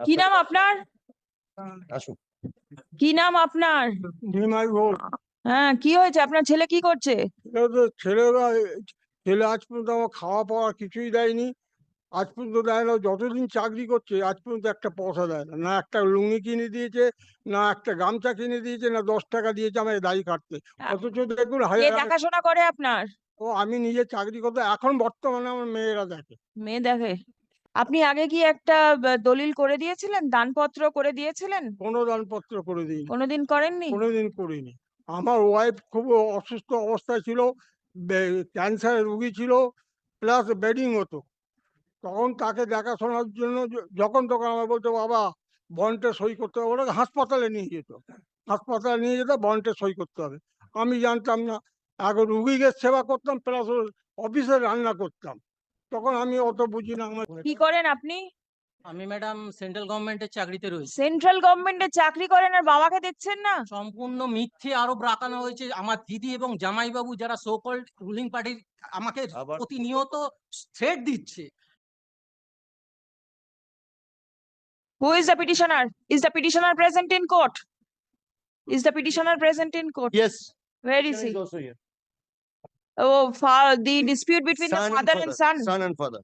কি নাম আপনার? কি নাম আপনার? হ্যাঁ কি হয়েছে? আপনার ছেলে কি করছে? ছেলেরা ছেলে আজ পর্যন্ত আমার খাওয়া পাওয়া কিছুই দেয়নি। আজ পর্যন্ত দেয় না যতদিন চাকরি করছে আজ পর্যন্ত একটা পয়সা দেয় না। না একটা লুঙ্গি কিনে দিয়েছে না একটা গামছা কিনে দিয়েছে না দশ টাকা দিয়েছে আমাকে দাড়ি কাটতে। অথচ দেখুন দেখাশোনা করে আপনার? ও আমি নিজে চাকরি করতে এখন বর্তমানে আমার মেয়েরা দেখে। মেয়ে দেখে? আপনি আগে কি একটা দলিল করে দিয়েছিলেন? দানপত্র করে দিয়েছিলেন? কোনো দানপত্র করে দিইনি। কোনোদিন করেননি? কোনোদিন করিনি। আমার ওয়াইফ খুব অসুস্থ অবস্থায় ছিল ক্যান্সার রুগী ছিল প্লাস বেডিং হতো। তখন তাকে দেখাশোনার জন্য যখন তখন আমার বলতো বাবা বন্ডে সই করতে হবে। ওরা হাসপাতালে নিয়ে যেত হাসপাতালে নিয়ে যেত বন্ডে সই করতে হবে। আমি জানতাম না আগে রুগীকে সেবা করতাম প্লাস অফিসে রান্না করতাম। তখন আমি অত বুঝি না আমার কি করেন আপনি আমি ম্যাডাম সেন্ট্রাল গভর্নমেন্টের চাকরিতে রয়েছি সেন্ট্রাল গভর্নমেন্টে চাকরি করেন আর বাবাকে দেখছেন না সম্পূর্ণ মিথ্যে আরোপ রাখানো হয়েছে আমার দিদি এবং জামাইবাবু যারা সো কল্ড রুলিং পার্টির আমাকে প্রতিনিয়ত থ্রেট দিচ্ছে Who is the petitioner? Is the petitioner present in court? Is the petitioner present in court? Yes. Where is he? also here. Oh, fa- the dispute between the father and son. Son and father.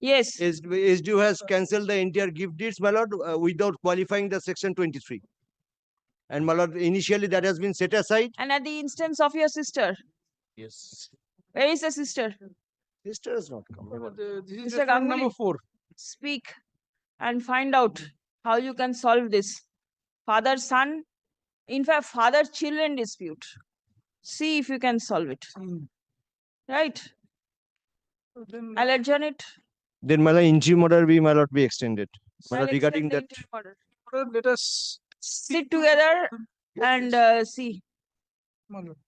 Yes. S- SDU has cancelled the entire gift deeds, my lord, uh, without qualifying the section twenty-three. And my lord, initially that has been set aside. And at the instance of your sister. Yes. Where is the sister? Sister has not come. my lord. Mr. Ganguly, four speak and find out how you can solve this. Father, son, in fact, father, children dispute. See if you can solve it. Right? I'll adjourn it. Then my interim order be, my lord, be extended. I'll regarding extend that, order. let us Sit together and uh, see.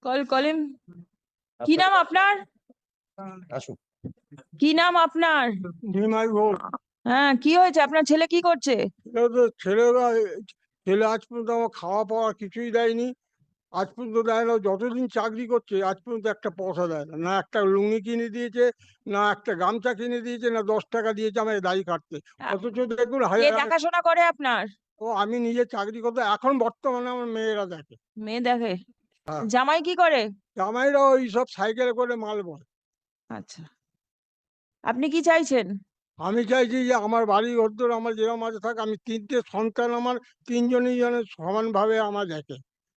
Call, call him. কি নাম আপনার? আসুন কি নাম আপনার? নিমাই ঘোষ হ্যাঁ কি হয়েছে আপনার ছেলে কি করছে ছেলেরা ছেলে আজ পর্যন্ত আমার খাওয়া পাওয়া কিছুই দেয়নি আজ পর্যন্ত দেয় না যতদিন চাকরি করছে আজ পর্যন্ত একটা পয়সা দেয় না। না একটা লুঙ্গি কিনে দিয়েছে না একটা গামছা কিনে দিয়েছে না দশ টাকা দিয়েছে আমাকে দাড়ি কাটতে। অথচ দেখুন দেখাশোনা করে আপনার? ও আমি নিজে চাকরি করতে এখন বর্তমানে আমার মেয়েরা দেখে। মেয়ে দেখে? হ্যাঁ। জামাই কি করে? জামাইরা ওই সব সাইকেলে করে মাল বয় আচ্ছা। আপনি কি চাইছেন? আমি চাইছি যে আমার বাড়ি ঘর আমার যেরকম আছে থাক আমি তিনটে সন্তান আমার তিনজনই যেন সমানভাবে আমার দেখে।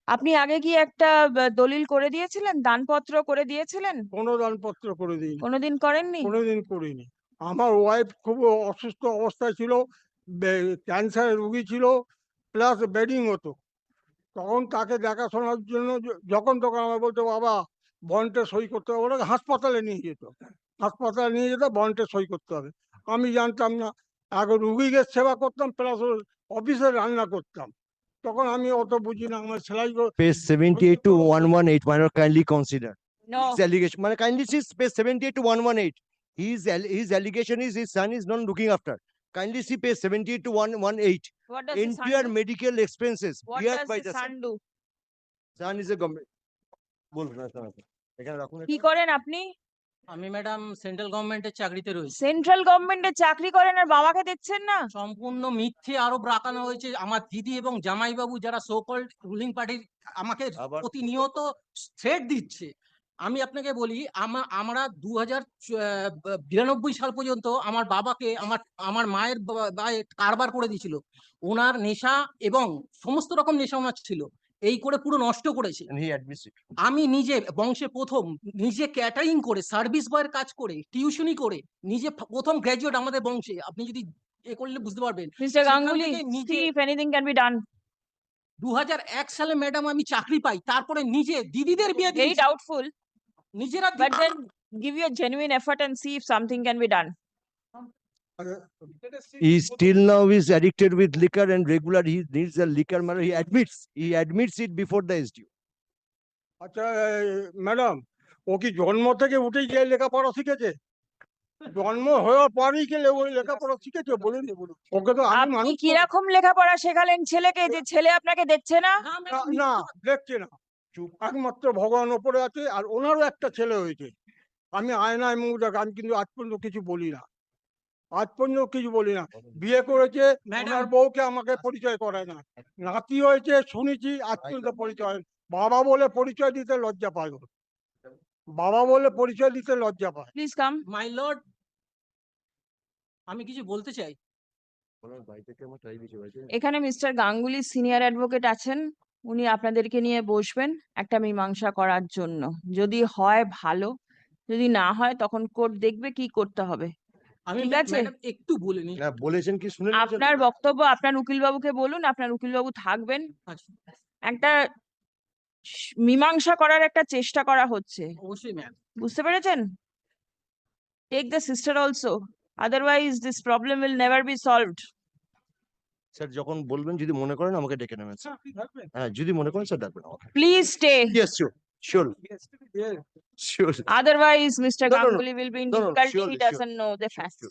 আপনি আগে কি একটা দলিল করে দিয়েছিলেন দানপত্র করে দিয়েছিলেন? কোনো দানপত্র করে দিই কোনোদিন করেননি? কোনোদিন করিনি। আমার ওয়াইফ খুব অসুস্থ অবস্থায় ছিল ক্যান্সার রুগী ছিল প্লাস বেডিং হতো। তখন তাকে দেখাশোনার জন্য যখন তখন আমার বলতো বাবা বন্ডে সই করতে হবে। ওরা হাসপাতালে নিয়ে যেত। হাসপাতালে নিয়ে যেত বন্ডে সই করতে হবে। আমি জানতাম না আগে রুগীকে সেবা করতাম প্লাস অফিসে রান্না করতাম। তখন আমি অত বুঝি না আমার সেলাই কর- page seventy-eight to one one eight, my lord, kindly consider. No His allegation, my lord, kindly see page seventy-eight to one one eight. His, al- his allegation is his son is not looking after. Kindly see page seventy-eight to one one eight. What does the son Entire do medical expenses what bear does by the son son. Do Son is a government. বলুন। এখানে রাখুন কি। করেন আপনি আমি madam central গভর্নমেন্টের চাকরিতে রয়েছি। সেন্ট্রাল গভর্নমেন্টে চাকরি করেন আর বাবাকে দেখছেন না? সম্পূর্ণ মিথ্যে আরোপ রাখানো হয়েছে। আমার দিদি এবং জামাইবাবু যারা সো কল্ড রুলিং পার্টির আমাকে প্রতিনিয়ত থ্রেট দিচ্ছে। আমি আপনাকে বলি আমা আমরা দু হাজার বিরানব্বই সাল পর্যন্ত আমার বাবাকে আমার আমার মায়ের কারবার করে দিয়েছিল। ওনার নেশা এবং সমস্ত রকম নেশা ওনার ছিল। এই করে পুরো নষ্ট করেছে. আমি নিজে বংশে প্রথম নিজে ক্যাটারিং করে সার্ভিস বয়ের কাজ করে টিউশনি করে নিজে প্রথম গ্র্যাজুয়েট আমাদের বংশে। আপনি যদি এ করলে বুঝতে পারবেন। Mister Ganguly anything can be done দু এক সালে ম্যাডাম আমি চাকরি পাই তারপরে নিজে দিদিদের বিয়ে দিয়েছি। doubtful নিজেরা but দি- then give your genuine effort and see if something can be done He still now is addicted with liquor and regular he needs a liquor, my lord, he admits, he admits it before the SDU. আচ্ছা madam ও কি জন্ম থেকে উঠেই গিয়ে লেখাপড়া শিখেছে? জন্ম হওয়ার পরেই কি লে- ওই লেখাপড়া শিখেছে? বলুন ওকে তো আপনি কীরকম লেখাপড়া শেখালেন ছেলেকে যে ছেলে আপনাকে দেখছে না? না। দেখছে না। চুপ। একমাত্র ভগবান ওপরে আছে আর ওনারও একটা ছেলে হয়েছে। আমি আয়নায় মুখ দেখ আমি কিন্তু আজ পর্যন্ত কিছু বলি না। আজ পর্যন্ত কিছু বলি না। বিয়ে করেছে ওনার বউকে আমাকে পরিচয় করায় না। নাতি হয়েছে শুনেছি আজ পর্যন্ত পরিচয় বাবা বলে পরিচয় দিতে লজ্জা পায় বাবা বলে পরিচয় দিতে লজ্জা পায়। Please come. মাই লর্ড আমি কিছু বলতে চাই। এখানে মিস্টার গাঙ্গুলি সিনিয়র অ্যাডভোকেট আছেন। উনি আপনাদেরকে নিয়ে বসবেন একটা মীমাংসা করার জন্য। যদি হয় ভালো যদি না হয় তখন কোর্ট দেখবে কি করতে হবে। আমি ঠিক আছে। একটু বলে নি। না বলেছেন কি শুনে আপনার বক্তব্য আপনার উকিলবাবুকে বলুন আপনার উকিলবাবু থাকবেন। আচ্ছা, একটা মীমাংসা করার একটা চেষ্টা করা হচ্ছে। অবশ্যই ম্যাম বুঝতে পেরেছেন? Take the sister also otherwise this problem will never be solved sir যখন বলবেন যদি মনে করেন আমাকে ডেকে নেবেন স্যার হ্যাঁ যদি মনে করেন স্যার ডাকবেন আমাকে। Please stay yes sure Sure sure Otherwise, Mr. No, no, no. Ganguly will be in No, no, difficulty. surely, He sure. doesn't know the facts.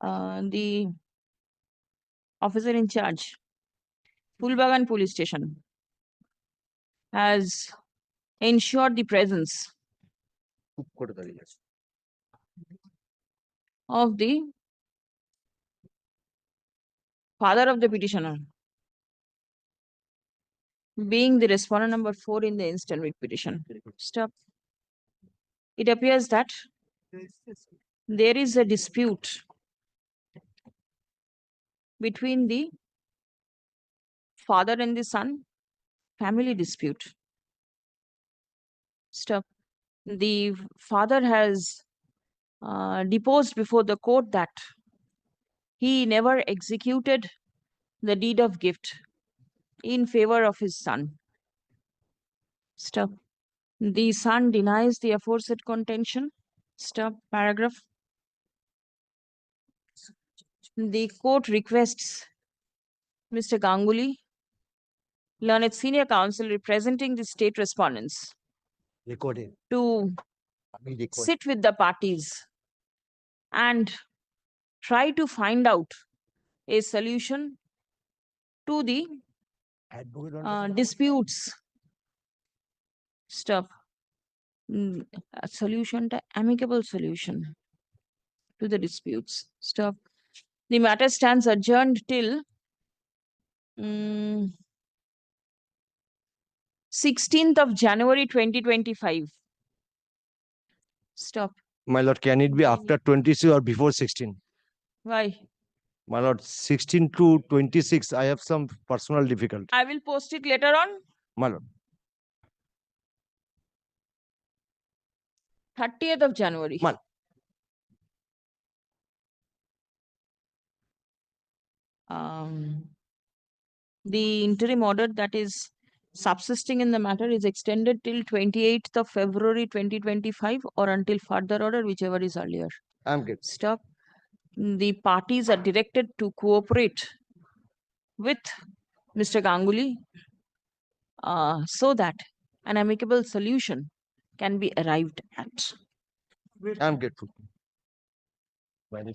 Uh, the officer in charge, Pulbagan Police Station, has ensured the presence খুব করে দাঁড়িয়ে আছে of the father of the petitioner, being the respondent number four in the instant writ petition. Stop. It appears that there is a dispute between the father and the son, family dispute. Stop. The father has uh, deposed before the court that he never executed the deed of gift in favor of his son. Stop. The son denies the aforesaid contention. Stop. Paragraph. The court requests Mr. Ganguly, learned senior counsel representing the state respondents, to sit with the parties and try to find out a solution to the uh, disputes. Stop. Mm, A solution, to amicable solution to the disputes. Stop. The matter stands adjourned till mm, sixteenth of January twenty twenty-five. Stop. My lord, can it be after twenty-six or before sixteen? Why? My lord, sixteen to twenty-six, I have some personal difficulty. I will post it later on. My lord, thirtieth of January. Mon- Um, the interim order that is subsisting in the matter is extended till twenty-eighth of February twenty twenty-five or until further order, whichever is earlier. I'm good. Stop. The parties are directed to cooperate with Mr. Ganguly uh, so that an amicable solution can be arrived at. I'm grateful. Well,